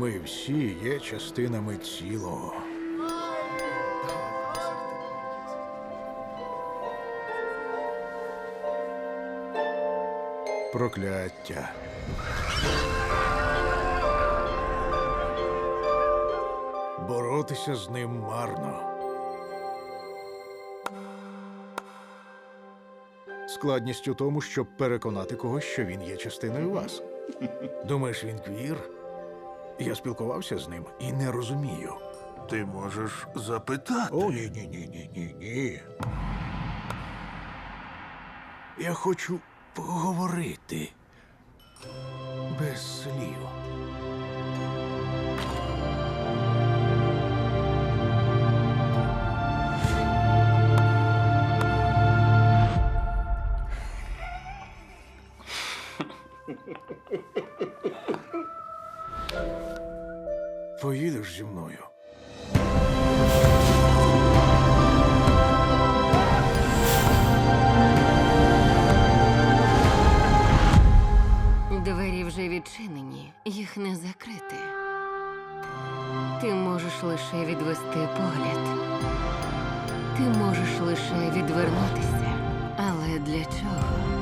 Ми всі є частинами цілого. Прокляття. Боротися з ним марно. Складність у тому, щоб переконати когось, що він є частиною вас. Думаєш, він квір? Я спілкувався з ним і не розумію. Ти можеш запитати. О, ні, ні, ні, ні, ні, ні. Я хочу поговорити без слів. Поїдеш зі мною. Двері вже відчинені, їх не закрити. Ти можеш лише відвести погляд. Ти можеш лише відвернутися. Але для чого?